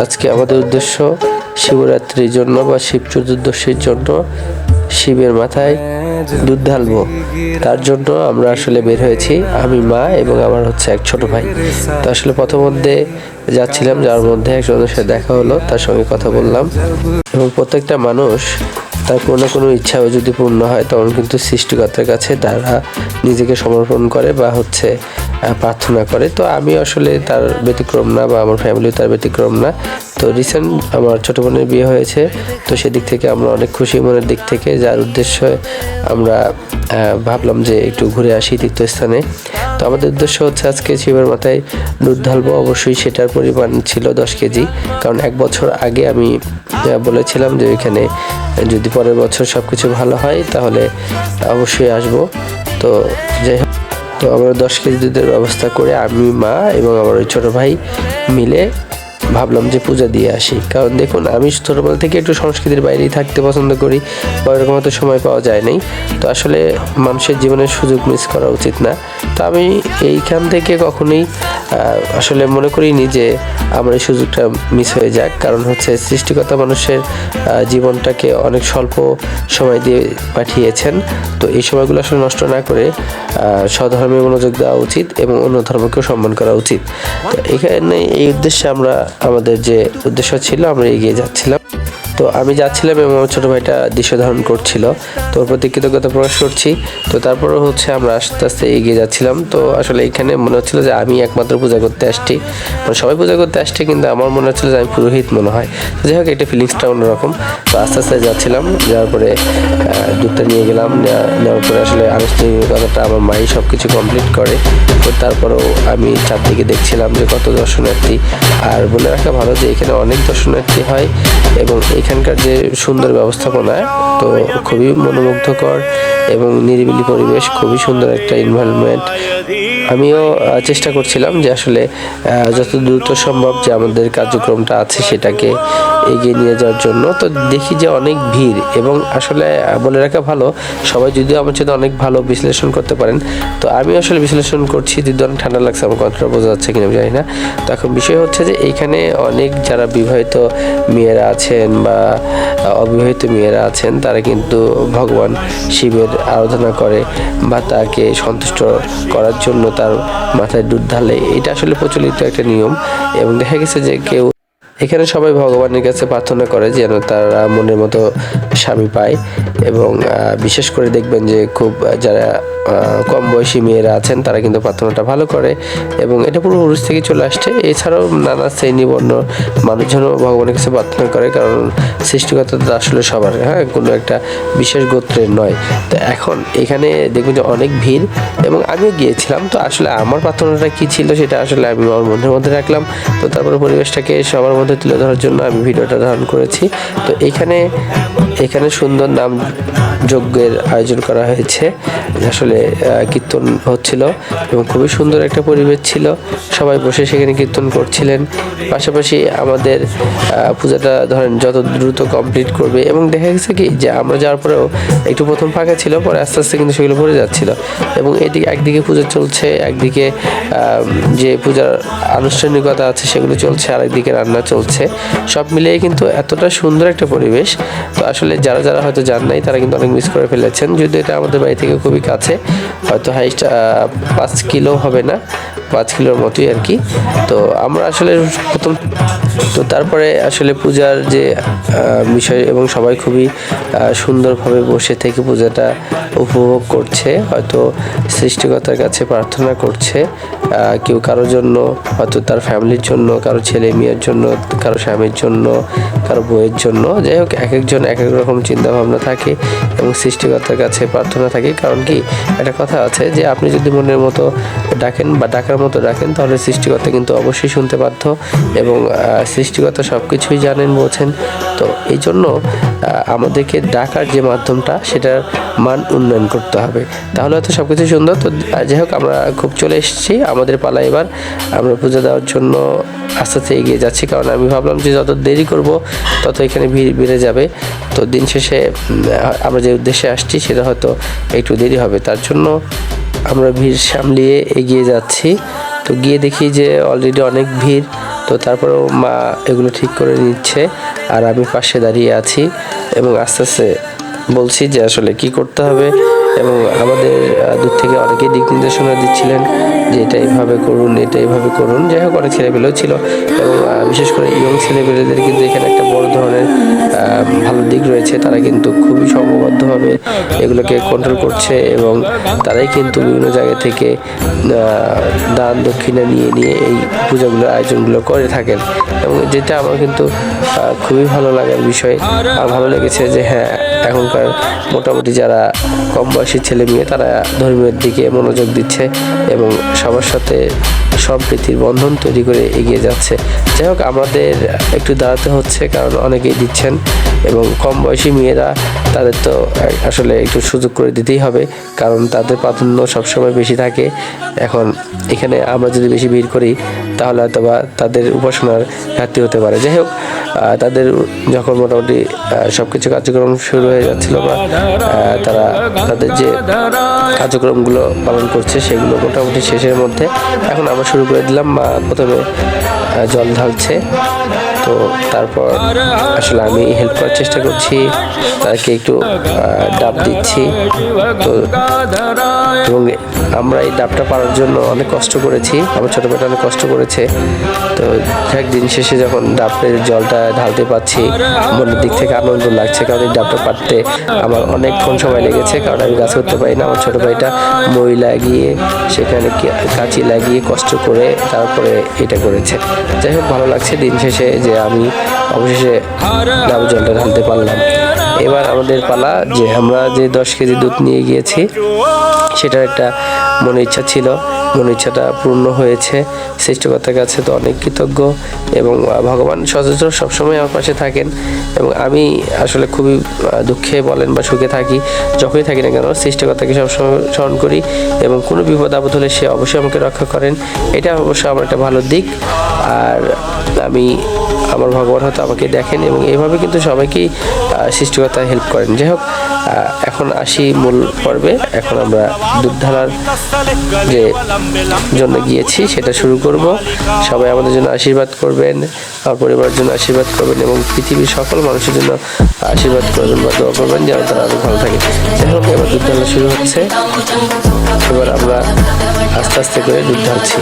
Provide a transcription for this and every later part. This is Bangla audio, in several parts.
আজকে আমাদের উদ্দেশ্য শিবরাত্রির জন্য বা শিব চতুর্দশীর জন্য শিবের মাথায় দুধ ঢালবো। তার জন্য আমরা আসলে বের হয়েছি। আমি, মা এবং আমার হচ্ছে এক ছোট ভাই। তো আসলে প্রথম মধ্যে যাচ্ছিলাম যার মধ্যে একজনের সাথে দেখা হলো, তার সঙ্গে কথা বললাম। এবং প্রত্যেকটা মানুষ তার কোনো কোনো ইচ্ছা যদি পূর্ণ হয়, তখন কিন্তু সৃষ্টিকর্তার কাছে তারা নিজেকে সমর্পণ করে বা হচ্ছে প্রার্থনা করে। তো আমি আসলে তার ব্যতিক্রম না বা আমার ফ্যামিলি তার ব্যতিক্রম না। তো রিসেন্ট আমার ছোটো বোনের বিয়ে হয়েছে, তো সেদিক থেকে আমরা অনেক খুশি মনের দিক থেকে। যার উদ্দেশ্যে আমরা ভাবলাম যে একটু ঘুরে আসি তীর্থস্থানে। তো আমাদের উদ্দেশ্য হচ্ছে আজকে শিবের মাথায় দুধ ঢালবো। অবশ্যই সেটার পরিমাণ ছিল দশ কেজি। কারণ এক বছর আগে আমি বলেছিলাম যে ওইখানে যদি পরের বছর সব কিছু ভালো হয়, তাহলে অবশ্যই আসব। তো যাই হোক, তো আমরা দশ কেজি দুধের ব্যবস্থা করে আমি, মা এবং আমার ওই ছোটো ভাই মিলে ভাবলাম যে পূজা দিয়ে আসি। কারণ দেখুন, আমি ছোটোবেলা থেকে একটু সংস্কৃতির বাইরেই থাকতে পছন্দ করি, বা এরকম হয়তো সময় পাওয়া যায় নাই। তো আসলে মানুষের জীবনের সুযোগ মিস করা উচিত না। তো আমি এইখান থেকে কখনোই আসলে মনে করিনি যে আমার এই সুযোগটা মিস হয়ে যাক। কারণ হচ্ছে সৃষ্টিকর্তা মানুষের জীবনটাকে অনেক স্বল্প সময় দিয়ে পাঠিয়েছেন। তো এই সময়গুলো আসলে নষ্ট না করে স্বধর্মে মনোযোগ দেওয়া উচিত এবং অন্য ধর্মকেও সম্মান করা উচিত। তো এখানে এই উদ্দেশ্যে আমরা, আমাদের যে উদ্দেশ্য ছিল, আমরা এগিয়ে যাচ্ছিলাম। তো আমি যাচ্ছিলাম এবং আমার ছোটো ভাইটা দৃশ্য ধারণ করছিল। তো ওর প্রতি কৃতজ্ঞতা প্রকাশ করছি। তো তারপরে হচ্ছে আমরা আস্তে আস্তে এগিয়ে যাচ্ছিলাম। তো আসলে এখানে মনে হচ্ছিল যে আমি একমাত্র পূজা করতে আসছি। মানে সবাই পূজা করতে আসছে কিন্তু আমার মনে হচ্ছিল যে আমি পুরোহিত মনে হয়। যাই হোক, এটা ফিলিংসটা অন্যরকম। তো আস্তে আস্তে যাচ্ছিলাম। যাওয়ার পরে দুধটা নিয়ে গেলাম। নেওয়া- নেওয়ার পরে আসলে আনুষ্ঠানিকতাটা আমার মাই সব কিছু কমপ্লিট করে। তো তারপরেও আমি চারদিকে দেখছিলাম যে কত দর্শনার্থী। আর বলে রাখা ভালো যে এখানে অনেক দর্শনার্থী হয় এবং এখানকার যে সুন্দর ব্যবস্থাপনা, তো খুবই মনোমুগ্ধকর এবং নিরিবিলি পরিবেশ, খুবই সুন্দর একটা এনভায়রনমেন্ট আমিও চেষ্টা করছিলাম যে আসলে যত দ্রুত সম্ভব যে আমাদের কার্যক্রমটা আছে সেটাকে এগিয়ে নিয়ে যাওয়ার জন্য। তো দেখি যে অনেক ভিড় এবং আসলে বলে রাখা ভালো, সবাই যদিও আমার সাথে অনেক ভালো বিশ্লেষণ করতে পারেন, তো আমি আসলে বিশ্লেষণ করছি যদি অনেক ঠান্ডা লাগছে, আমার কথাটা বোঝা যাচ্ছে কিনা জানি না। তো এখন বিষয় হচ্ছে যে এইখানে অনেক যারা বিবাহিত মেয়েরা আছেন বা আহ, অবিবাহিত মেয়েরা আছেন তারা কিন্তু ভগবান শিবের আরাধনা করে বা তাকে সন্তুষ্ট করার জন্য তার মাথায় দুধ ঢালে। এটা আসলে প্রচলিত একটা নিয়ম এবং দেখা গেছে যে কেউ এখানে সবাই ভগবানের কাছে প্রার্থনা করে যেন তারা মনের মতো স্বামী পায় এবং বিশেষ করে দেখবেন যে খুব যারা কম বয়সী মেয়েরা আছেন, তারা কিন্তু প্রার্থনাটা ভালো করে এবং এটা পূর্বপুরুষ থেকে চলে আসছে। এছাড়াও নানা শ্রেণি বর্ণ মানুষজনও ভগবানের কাছে প্রার্থনা করে, কারণ সৃষ্টিকর্তা তো আসলে সবার হ্যাঁ কোনো একটা বিশেষ গোত্রের নয়। তো এখন এখানে দেখবেন যে অনেক ভিড় এবং আমিও গিয়েছিলাম, তো আসলে আমার প্রার্থনাটা কী ছিল সেটা আসলে আমি আমার মনের মধ্যে রাখলাম। তো তারপরে পরিবেশটাকে সবার মধ্যে তুলে ধরার জন্য আমি ভিডিওটা ধারণ করেছি। তো এখানে এখানে সুন্দর নাম যজ্ঞের আয়োজন করা হয়েছে। আসলে কীর্তন হচ্ছিল এবং খুবই সুন্দর একটা পরিবেশ ছিল। সবাই বসে সেখানে কীর্তন করছিলেন। পাশাপাশি আমাদের পূজাটা ধরেন যত দ্রুত কমপ্লিট করবে এবং দেখা গেছে কি যে আমরা যাওয়ার পরেও একটু প্রথম ফাঁকা ছিল, পরে আস্তে আস্তে কিন্তু সেগুলো ভরে যাচ্ছিল। এবং এদিকে একদিকে পূজা চলছে, একদিকে যে পূজার আনুষ্ঠানিকতা আছে সেগুলো চলছে আর একদিকে রান্না চলছে। সব মিলিয়ে কিন্তু এতটা সুন্দর একটা পরিবেশ। তো আসলে যারা যারা হয়তো যান নাই, তারা কিন্তু অনেক মিস করে ফেলেছেন। যদি এটা আমাদের বাড়ি থেকে খুবই কাছে, হয়তো হাইস্ট পাঁচ কিলো হবে না, পাঁচ কিলোর মতোই আর কি। তো আমরা আসলে প্রথম, তো তারপরে আসলে পূজার যে বিষয় এবং সবাই খুবই সুন্দরভাবে বসে থেকে পূজাটা উপভোগ করছে, হয়তো সৃষ্টিকর্তার কাছে প্রার্থনা করছে কেউ কারোর জন্য, হয়তো তার ফ্যামিলির জন্য, কারও ছেলে মেয়ের জন্য, কারও স্বামীর জন্য, কারও বইয়ের জন্য। যাই হোক, এক একজন এক এক রকম চিন্তাভাবনা থাকে। এবং সৃষ্টিকর্তার কাছে প্রার্থনা থাকে। কারণ কি? একটা কথা আছে যে, আপনি যদি মনের মতো ডাকেন বা ডাকার মতো ডাকেন, তাহলে সৃষ্টিকর্তা কিন্তু অবশ্যই শুনতে বাধ্য এবং সৃষ্টিকর্তা সব কিছুই জানেন বলছেন তো এই জন্য আমাদেরকে ডাকার যে মাধ্যমটা, সেটার মান উন্নয়ন করতে হবে। তাহলে হয়তো সব কিছু সুন্দর। তো যাই হোক, আমরা খুব চলে এসেছি। আমাদের পালা এবার। আমরা পুজো দেওয়ার জন্য আস্তে আস্তে এগিয়ে যাচ্ছি। কারণ আমি ভাবলাম যে, যত দেরি করব, তত এখানে ভিড় বেড়ে যাবে। তো দিন শেষে আমরা যে উদ্দেশ্যে আসছি সেটা হয়তো একটু দেরি হবে। তার জন্য আমরা ভিড় সামলিয়ে এগিয়ে যাচ্ছি। তো গিয়ে দেখি যে অলরেডি অনেক ভিড়, তো তারপরেও মা এগুলো ঠিক করে নিচ্ছে আর আমি পাশে দাঁড়িয়ে আছি এবং আস্তে আস্তে বলছি যে আসলে কি করতে হবে। এবং আমাদের দূর থেকে অনেকেই দিক নির্দেশনা দিচ্ছিলেন যে এটা এইভাবে করুন, এটা এইভাবে করুন। যাই হোক, অনেক ছেলেপেলেও ছিল এবং বিশেষ করে ইয়ং ছেলেপেলেদের কিন্তু এখানে একটা বড় ধরনের ভালো দিক রয়েছে। তারা কিন্তু খুবই সংঘবদ্ধভাবে এগুলোকে কন্ট্রোল করছে এবং তারাই কিন্তু বিভিন্ন জায়গা থেকে দান দক্ষিণা নিয়ে নিয়ে এই পূজাগুলোর আয়োজনগুলো করে থাকেন। এবং যেটা আমার কিন্তু খুবই ভালো লাগার বিষয় ভালো লেগেছে যে হ্যাঁ এখনকার মোটামুটি যারা কম বয়সী ছেলে মেয়ে, তারা ধর্মীয় দিকে মনোযোগ দিচ্ছে এবং সবার সাথে সম্প্রীতির বন্ধন তৈরি করে এগিয়ে যাচ্ছে। যাই হোক, আমাদের একটু দাঁড়াতে হচ্ছে কারণ অনেকেই দিচ্ছেন এবং কম বয়সী মেয়েরা তাদের তো আসলে একটু সুযোগ করে দিতেই হবে, কারণ তাদের প্রাধান্য সবসময় বেশি থাকে। এখন এখানে আমরা যদি বেশি ভিড় করি, তাহলে হয়তো বা তাদের উপাসনার ঘাটতি হতে পারে। যাই হোক তাদের যখন মোটামুটি সব কিছু কার্যক্রম শুরু হয়ে যাচ্ছিল বা তারা তাদের যে কার্যক্রমগুলো পালন করছে, সেগুলো মোটামুটি শেষের মধ্যে। এখন আমরা শুরু করে দিলাম মা প্রথমে জল ঢালছে। তো তারপর আসলে আমি হেল্প করার চেষ্টা করছি। তাদেরকে একটু ডাব দিচ্ছি। তো এবং আমরা এই ডাবটা পাওয়ার জন্য অনেক কষ্ট করেছি। আমার ছোটো ভাইটা অনেক কষ্ট করেছে। তো এক দিন শেষে যখন ডাবের জলটা ঢালতে পারছি, মনের দিক থেকে আনন্দ লাগছে কারণ এই ডাবটা পাততে আমার অনেকক্ষণ সময় লেগেছে। কারণ আমি গাছ করতে পারি না। আমার ছোটো ভাইটা মই লাগিয়ে, সেখানে কাঁচি লাগিয়ে কষ্ট করে তারপরে এটা করেছে। যাই হোক, ভালো লাগছে। দিন শেষে যে আমি অবশেষে ডাব জলটা ঢালতে পারলাম। এবার আমাদের পালা যে আমরা যে দশ কেজি দুধ নিয়ে গিয়েছি, সেটার একটা মনে ইচ্ছা ছিল। মনে ইচ্ছাটা পূর্ণ হয়েছে। সৃষ্টিকর্তার কাছে তো অনেক কৃতজ্ঞ এবং ভগবান সচরাচর সবসময় আমার পাশে থাকেন এবং আমি আসলে খুবই দুঃখে বলেন বা সুখে থাকি। যখনই থাকি না কেন, সৃষ্টিকর্তাকে সবসময় স্মরণ করি এবং কোনো বিপদ আপদ হলে সে অবশ্যই আমাকে রক্ষা করেন। এটা অবশ্য আমার একটা ভালো দিক। আর আমি আমার ভগবান হয়তো আমাকে দেখেন এবং এভাবে কিন্তু সবাইকেই সৃষ্টিকর্তা হেল্প করেন। যাই হোক এখন আসি মূল পর্বে। এখন আমরা দুধ ঢালার যে জন্য গিয়েছি, সেটা শুরু করব। সবাই আমাদের জন্য আশীর্বাদ করবেন, আমার পরিবারের জন্য আশীর্বাদ করবেন এবং পৃথিবীর সকল মানুষের জন্য আশীর্বাদ করবেন বা দোয়া করবেন যেন তারা আরও ভালো থাকে। যাই হোক, এবার দুধ ঢালা শুরু হচ্ছে। এবার আমরা আস্তে আস্তে করে দুধ ঢালছি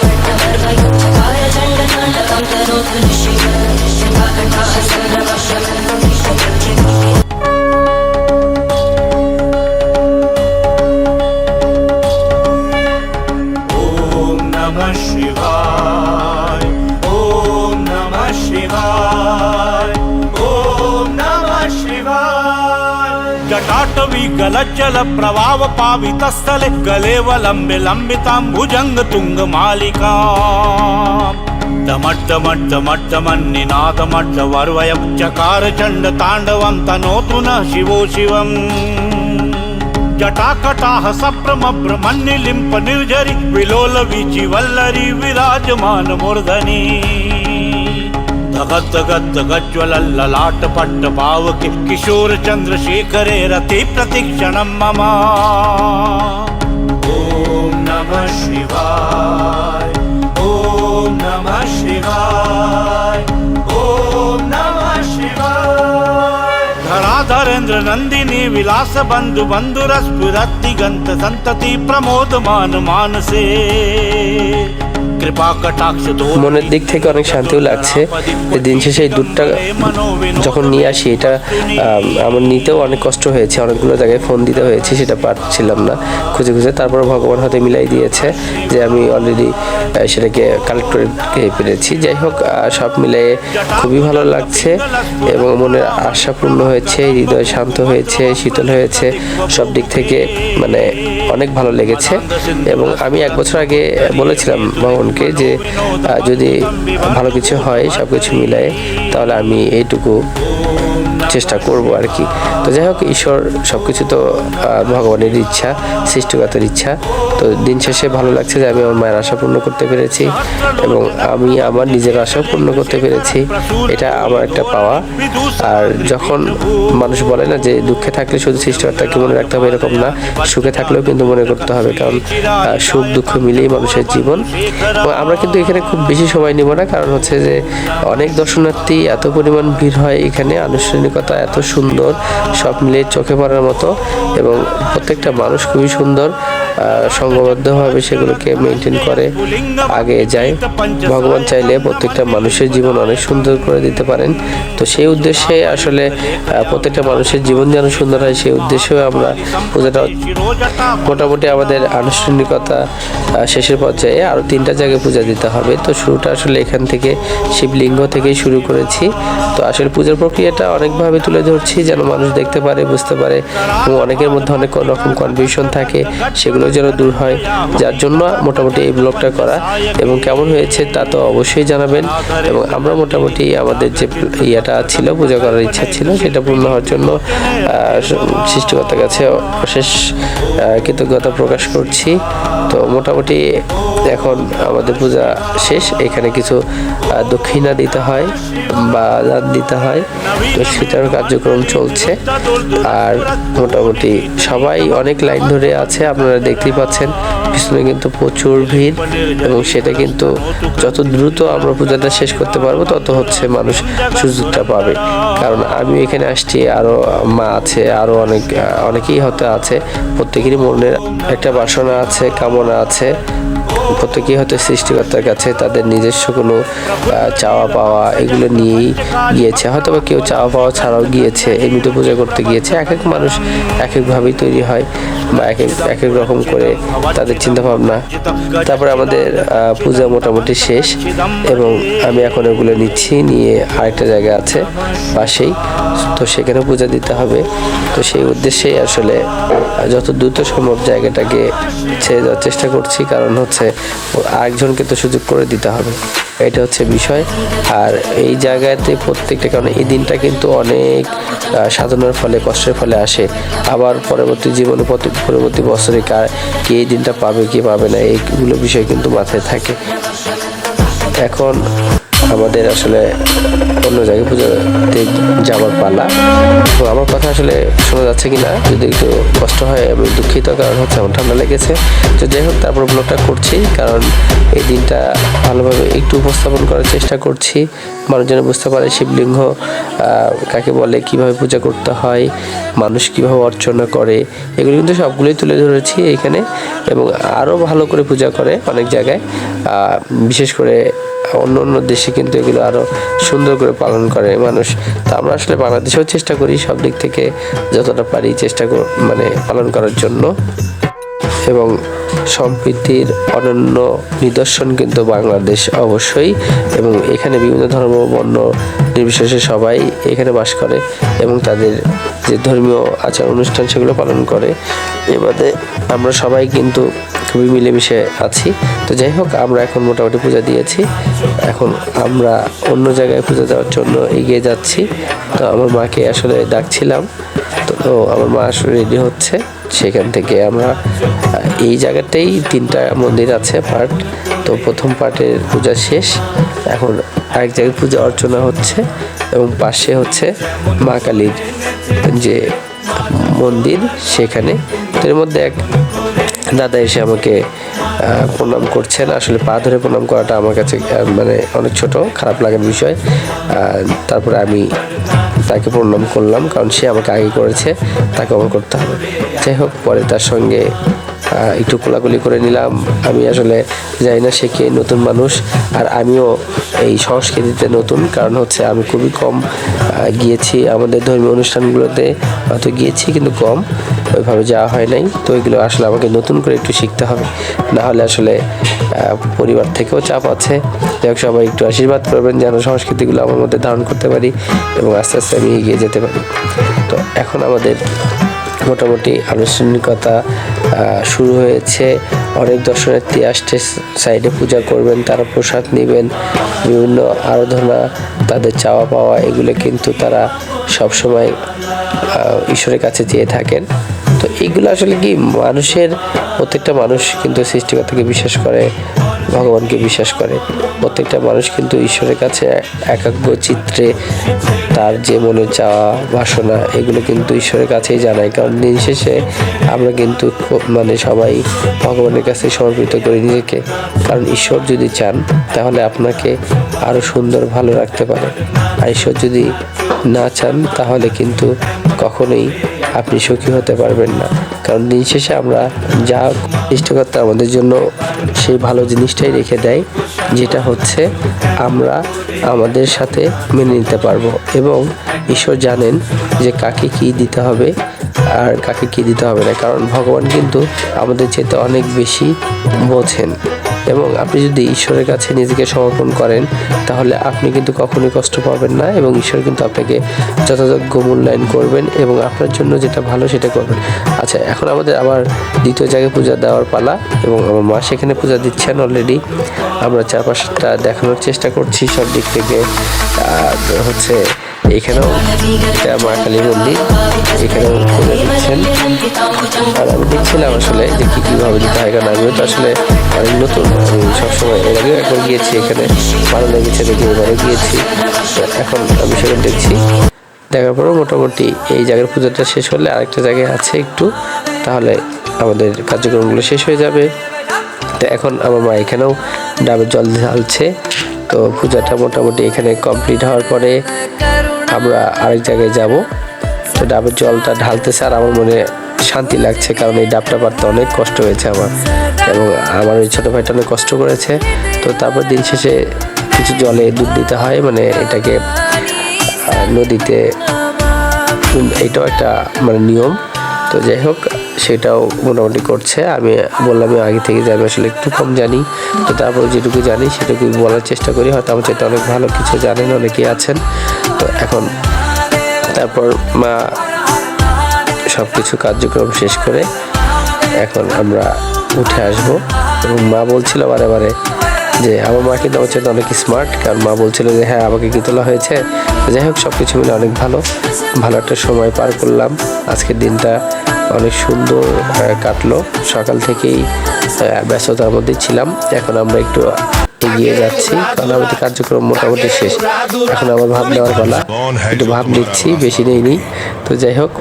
ಕಟಾಟವಿ ಗಲಜ್ಜಲ ಪ್ರಭಾವ ಪಾವಿತ ಸ್ಥಲೆ ಗಲೇವಲಂಬೆ ಲಂಬಿತಾಂಬುಜಂಗ ತುಂಗ ಮಾಲಿಕಾ మట్ట మట్ట మట్ట మట్టమన్ని నాద మట్ట వరువయం చకార చండ తాండవం తనోతున శివో శివం జటాకటాహ సప్రమభ్రమన్నిలింప నిర్జరి విలోల వీచి వల్లరి విరాజమాన మూర్ధని తగత్తగత్తగజ్వలల్లలాట పట్ట పావకి కిశోర చంద్రశేఖరే రతి ప్రతిక్షణం మమ ఓం నమ శివా ನಂದಿನಿ ವಿಲಾಸ ಬಂಧು ಬಂಧುರ ಸ್ಫುರತ್ತಿಗಂತ ಸಂತತಿ ಪ್ರಮೋದ ಮಾನು ಮಾನಸೇ মনের দিক থেকে অনেক শান্তিও লাগছে। দিন শেষে এই দুধটা যখন নিয়ে আসি, এটা আমার নিতেও অনেক কষ্ট হয়েছে। অনেকগুলো জায়গায় ফোন দিতে হয়েছে, সেটা পারছিলাম না খুঁজে খুঁজে। তারপর ভগবান হাতে মিলাই দিয়েছে যে আমি অলরেডি সেটাকে কালেক্ট করে পেরেছি যাই হোক সব মিলিয়ে খুবই ভালো লাগছে এবং মনের আশা পূর্ণ হয়েছে, হৃদয় শান্ত হয়েছে, শীতল হয়েছে। সব দিক থেকে মানে অনেক ভালো লেগেছে। এবং আমি এক বছর আগে বলেছিলাম ভগবানকে যে আহ, যদি ভালো কিছু হয় সব কিছু মিলায়ে তাহলে আমি এইটুকু চেষ্টা করব আর কি। তো যাই হোক ঈশ্বর সব কিছু তো ভগবানের ইচ্ছা সৃষ্টিগতের ইচ্ছা। তো দিন শেষে ভালো লাগছে যে আমি আমার মায়ের আশা পূর্ণ করতে পেরেছি এবং আমি আমার নিজের আশা পূর্ণ করতে পেরেছি। এটা আমার একটা পাওয়া। আর যখন মানুষ বলে না যে দুঃখে থাকলে শুধু সৃষ্টিকর্তাকে মনে রাখতে হবে এরকম না। সুখে থাকলেও কিন্তু মনে করতে হবে, কারণ সুখ, দুঃখ মিলেই মানুষের জীবন। আমরা কিন্তু এখানে খুব বেশি সময় নিব না, কারণ হচ্ছে যে অনেক দর্শনার্থী এত পরিমাণ ভিড় হয় এখানে। আনুষ্ঠানিকতা এত সুন্দর, সব মিলিয়ে চোখে পড়ার মতো। এবং প্রত্যেকটা মানুষ খুবই সুন্দর। সংঘবদ্ধভাবে সেগুলোকে মেনটেন করে আগে যায়। ভগবান চাইলে প্রত্যেকটা মানুষের জীবন অনেক সুন্দর করে দিতে পারেন। তো সেই উদ্দেশ্যে আসলে প্রত্যেকটা মানুষের জীবন যেন সুন্দর হয়, সেই উদ্দেশ্যেও আমরা পূজাটা মোটামুটি আমাদের আনুষ্ঠানিকতা শেষের পর্যায়ে আরও তিনটা জায়গায় পূজা দিতে হবে। তো শুরুটা আসলে এখান থেকে, শিবলিঙ্গ থেকেই শুরু করেছি। তো আসলে পূজার প্রক্রিয়াটা অনেকভাবে তুলে ধরছি, যেন মানুষ দেখতে পারে, বুঝতে পারে, এবং অনেকের মধ্যে অনেক রকম কনফিউশন থাকে। সেগুলো যেন দূর হয়। যার জন্য মোটামুটি এই ব্লগটা করা এবং কেমন হয়েছে তা তো অবশ্যই জানাবেন এবং আমরা মোটামুটি আমাদের যে ইয়েটা ছিল, পূজা করার ইচ্ছা ছিল, সেটা পূর্ণ হওয়ার জন্য সৃষ্টিকর্তার কাছে অশেষ কৃতজ্ঞতা প্রকাশ করছি। তো মোটামুটি এখন আমাদের পূজা শেষ। এখানে কিছু দক্ষিণা দিতে হয় বা দান দিতে হয়। তো সেটার কার্যক্রম চলছে। আর মোটামুটি সবাই অনেক লাইন ধরে আছে। আপনারা দেখতেই পাচ্ছেন, পিছনে কিন্তু প্রচুর ভিড় এবং সেটা কিন্তু যত দ্রুত আমরা পূজাটা শেষ করতে পারব, তত হচ্ছে মানুষ সুযোগটা পাবে। কারণ আমি এখানে আসছি আরও মা আছে আরও অনেক অনেকেই হতে আছে। প্রত্যেকেরই মনের একটা বাসনা আছে, কামনা আছে। প্রত্যেকেই হয়তো সৃষ্টিকর্তার কাছে তাদের নিজস্ব কোনো চাওয়া পাওয়া এগুলো নিয়েই গিয়েছে। হয়তো বা কেউ চাওয়া পাওয়া ছাড়াও গিয়েছে, এমনিতে পূজা করতে গিয়েছে। এক এক মানুষ এক একভাবেই তৈরি হয় বা এক এক এক এক রকম করে তাদের চিন্তা ভাবনা তারপরে আমাদের পূজা মোটামুটি শেষ এবং আমি এখন ওগুলো নিচ্ছি, নিয়ে আরেকটা জায়গা আছে পাশেই। তো সেখানে পূজা দিতে হবে। তো সেই উদ্দেশ্যেই আসলে যত দ্রুত সম্ভব জায়গাটাকে ছেড়ে দেওয়ার চেষ্টা করছি। কারণ হচ্ছে আরেকজনকে তো সুযোগ করে দিতে হবে। এটা হচ্ছে বিষয়। আর এই জায়গাতে প্রত্যেকটা, কারণে এই দিনটা কিন্তু অনেক সাধনার ফলে, কষ্টের ফলে আসে। আবার পরবর্তী জীবনে পরবর্তী বছরে কার কে এই দিনটা পাবে, কে পাবে না, এইগুলো বিষয় কিন্তু মাথায় থাকে। এখন আমাদের আসলে অন্য জায়গায় পুজোতে যাওয়ার পালা। তো আমার কথা আসলে শোনা যাচ্ছে কি না যদি একটু কষ্ট হয়, আমি দুঃখিত, কারণ হচ্ছে আমার ঠান্ডা লেগেছে। তো যাই হোক, তারপর ব্লগটা করছি, কারণ এই দিনটা ভালোভাবে একটু উপস্থাপন করার চেষ্টা করছি। মানুষ যেন বুঝতে পারে শিবলিঙ্গ কাকে বলে, কীভাবে পূজা করতে হয়, মানুষ কীভাবে অর্চনা করে, এগুলো কিন্তু সবগুলোই তুলে ধরেছি এখানে এবং আরও ভালো করে পূজা করে অনেক জায়গায়। বিশেষ করে অন্য অন্য দেশে কিন্তু এগুলো আরও সুন্দর করে পালন করে মানুষ। তা আমরা আসলে বাংলাদেশেও চেষ্টা করি সব দিক থেকে যতটা পারি চেষ্টা মানে পালন করার জন্য। এবং সম্প্রীতির অনন্য নিদর্শন কিন্তু বাংলাদেশ অবশ্যই এবং এখানে বিভিন্ন ধর্ম, বর্ণ নির্বিশেষে সবাই এখানে বাস করে এবং তাদের যে ধর্মীয় আচার অনুষ্ঠান সেগুলো পালন করে। এবারে আমরা সবাই কিন্তু খুবই মিলেমিশে আছি। তো যাই হোক, আমরা এখন মোটামুটি পূজা দিয়েছি। এখন আমরা অন্য জায়গায় পূজা দেওয়ার জন্য এগিয়ে যাচ্ছি। তো আমার মাকে আসলে ডাকছিলাম। তো আমার মা আসলে রেডি হচ্ছে। সেখান থেকে আমরা এই জায়গাটাই তিনটা মন্দির আছে, পার্ট। তো প্রথম পার্টের পূজা শেষ। এখন আরেক জায়গায় পূজা অর্চনা হচ্ছে এবং পাশে হচ্ছে মা কালীর যে মন্দির সেখানে। এর মধ্যে এক দাদা এসে আমাকে প্রণাম করছেন। আসলে পা ধরে প্রণাম করাটা আমার কাছে মানে অনেক ছোট, খারাপ লাগার বিষয়। তারপরে আমি তাকে প্রণাম করলাম, কারণ সে আমাকে আগে করেছে, তাকে আমার করতে হবে। যাই হোক, পরে তার সঙ্গে একটু কোলাকুলি করে নিলাম। আমি আসলে জানি না সে কে নতুন মানুষ, আর আমিও এই সংস্কৃতিতে নতুন, কারণ হচ্ছে আমি খুবই কম গিয়েছি আমাদের ধর্মীয় অনুষ্ঠানগুলোতে, হয়তো গিয়েছি কিন্তু কম। ওইভাবে যাওয়া হয় নাই। তো এগুলো আসলে আমাকে নতুন করে একটু শিখতে হবে। না হলে আসলে পরিবার থেকেও চাপ আছে। যাই হোক, সবাই একটু আশীর্বাদ করবেন যেন সংস্কৃতিগুলো আমার মধ্যে ধারণ করতে পারি এবং আস্তে আস্তে আমি এগিয়ে যেতে পারি। তো এখন আমাদের মোটামুটি আনুষ্ঠানিকতা শুরু হয়েছে। অনেক দর্শনার্থী আসছে, সাইডে পূজা করবেন, তারা প্রসাদ নেবেন। বিভিন্ন আরাধনা, তাদের চাওয়া পাওয়া, এগুলো কিন্তু তারা সবসময় ঈশ্বরের কাছে চেয়ে থাকেন। তো এইগুলো আসলে কি মানুষের, প্রত্যেকটা মানুষ কিন্তু সৃষ্টিকর্তাকে বিশ্বাস করে, ভগবানকে বিশ্বাস করে। প্রত্যেকটা মানুষ কিন্তু ঈশ্বরের কাছে একাগ্র চিত্রে তার যে মনে চাওয়া, বাসনা, এগুলো কিন্তু ঈশ্বরের কাছেই জানায়। কারণ দিন শেষে আমরা কিন্তু মানে সবাই ভগবানের কাছে সমর্পিত করি নিজেকে। কারণ ঈশ্বর যদি চান, তাহলে আপনাকে আরও সুন্দর, ভালো রাখতে পারে। আর ঈশ্বর যদি না চান, তাহলে কিন্তু কখনোই আপনি সুখী হতে পারবেন না। কারণ দিন শেষে আমরা যা সৃষ্টিকর্তা আমাদের জন্য সেই ভালো জিনিসটাই রেখে দেয়, যেটা হচ্ছে আমরা আমাদের সাথে মেনে নিতে পারব। এবং ঈশ্বর জানেন যে কাকে কি দিতে হবে আর কাকে কি দিতে হবে না। কারণ ভগবান কিন্তু আমাদের চেয়ে অনেক বেশি বোঝেন। এবং আপনি যদি ঈশ্বরের কাছে নিজেকে সমর্পণ করেন, তাহলে আপনি কিন্তু কখনোই কষ্ট পাবেন না এবং ঈশ্বর কিন্তু আপনাকে যথাযোগ্য মূল্যায়ন করবেন এবং আপনার জন্য যেটা ভালো সেটা করবেন। আচ্ছা এখন আমাদের আবার দ্বিতীয় জায়গায় পূজা দেওয়ার পালা এবং আমার মা সেখানে পূজা দিচ্ছেন অলরেডি আমরা চারপাশটা দেখানোর চেষ্টা করছি সব দিক থেকে হচ্ছে এখানেও মা কালী মন্দির, এখানেও পূজা দিচ্ছেন। আর আমি দেখছিলাম আসলে যে কী কীভাবে দিতে হয় কারণ আমিও তো আসলে অনেক নতুন। আমি সবসময় এর আগেও একবার গিয়েছি এখানে, ভালো লেগেছে দেখে এবারও গিয়েছি। এখন আমি সেখানে দেখছি। দেখার পরও মোটামুটি এই জায়গার পুজোটা শেষ হলে আরেকটা জায়গায় আছে একটু, তাহলে আমাদের কার্যক্রমগুলো শেষ হয়ে যাবে। তো এখন আমার মা এখানেও ডাবের জল ঢালছে, তো পূজাটা মোটামুটি এখানে কমপ্লিট হওয়ার পরে আমরা আরেক জায়গায় যাব। তো ডাবের জলটা ঢালতেছে আর আমার মনে শান্তি লাগছে কারণ এই ডাবটা পারতে অনেক কষ্ট হয়েছে আমার। এবং আমার ওই ছোটো ভাইটা অনেক কষ্ট করেছে। তো তারপর দিন শেষে কিছু জলে দুধ দিতে হয় মানে এটাকে নদীতে এটাও একটা মানে নিয়ম। তো যাই হোক, সেটাও মোটামুটি করছে। আমি বললাম আগে থেকে যে আমি আসলে একটু কম জানি। তো তারপর যেটুকু জানি, সেটুকু বলার চেষ্টা করি। হয়তো আমার চাইতে অনেক ভালো কিছু জানেন, অনেকেই আছেন। তো এখন তারপর মা সব কিছু কার্যক্রম শেষ করে এখন আমরা উঠে আসব। এবং মা বলছিল বারে বারে যে, আমার মা কিন্তু আমার চাইতে অনেক স্মার্ট কারণ মা বলছিল যে হ্যাঁ আমাকে কি তোলা হয়েছে। যাই হোক সব কিছু মিলে অনেক ভালো। ভালো একটা সময় পার করলাম। আজকের দিনটা অনেক সুন্দর কাটলো। সকাল থেকেই ব্যস্ততার মধ্যে ছিলাম। এখন আমরা একটু এগিয়ে যাচ্ছি। কারণ আমাদের কার্যক্রম মোটামুটি শেষ। এখন আমার ভাব নেওয়ার পালা। একটু ভাব নিচ্ছি, বেশি নেইনি তো যাই হোক,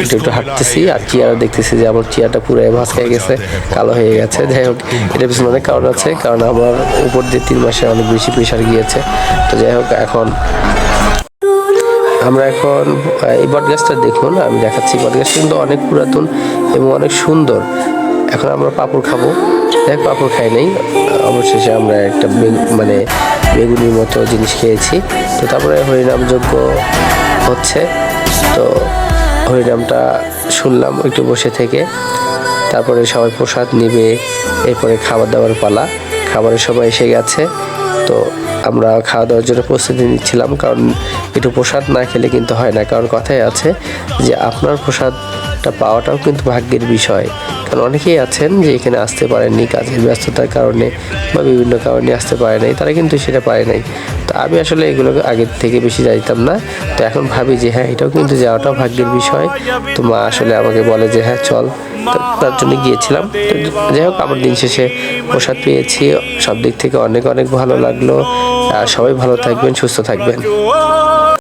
একটু একটু হাঁটতেছি, আর চেয়ার দেখতেছি যে আমার চেয়ারটা পুরো ভাস হয়ে গেছে, কালো হয়ে গেছে। যাই হোক, এটা পিছনে অনেক কারণ আছে, কারণ আমার উপর দিয়ে তিন মাসে অনেক বেশি প্রেশার গিয়েছে। তো যাই হোক, এখন আমরা এখন এই বটগাছটা দেখুন আমি দেখাচ্ছি বটগাছটা কিন্তু অনেক পুরাতন এবং অনেক সুন্দর। এখন আমরা পাপড় খাব। দেখ পাপড় খাই নাই। অবশেষে আমরা একটা মানে বেগুনির মতো জিনিস খেয়েছি। তো তারপরে হরিনাম যজ্ঞ হচ্ছে। তো হরিনামটা শুনলাম একটু বসে থেকে। তারপরে সবাই প্রসাদ নিবে, এরপরে খাবার দাবার পালা। খাবারের সবাই এসে গেছে। তো আমরা খাওয়া দাওয়ার জন্য প্রস্তুতি নিচ্ছিলাম, কারণ একটু প্রসাদ না খেলে কিন্তু হয় না। কারণ কথাই আছে যে, আপনার প্রসাদটা পাওয়াটাও কিন্তু ভাগ্যের বিষয়। কারণ অনেকেই আছেন যে এখানে আসতে পারেননি কাজের ব্যস্ততার কারণে বা বিভিন্ন কারণে আসতে পারে নাই, তারা কিন্তু সেটা পারে নাই। তো আমি আসলে এগুলোকে আগের থেকে বেশি জানতাম না। তো এখন ভাবি যে হ্যাঁ এটাও কিন্তু যাওয়াটাও ভাগ্যের বিষয়। তো মা আসলে আমাকে বলে যে হ্যাঁ চল। তার জন্য গিয়েছিলাম। যাই হোক, আমার দিন শেষে প্রসাদ পেয়েছি। সব দিক থেকে অনেক অনেক ভালো লাগল। সবাই ভালো থাকবেন, সুস্থ থাকবেন।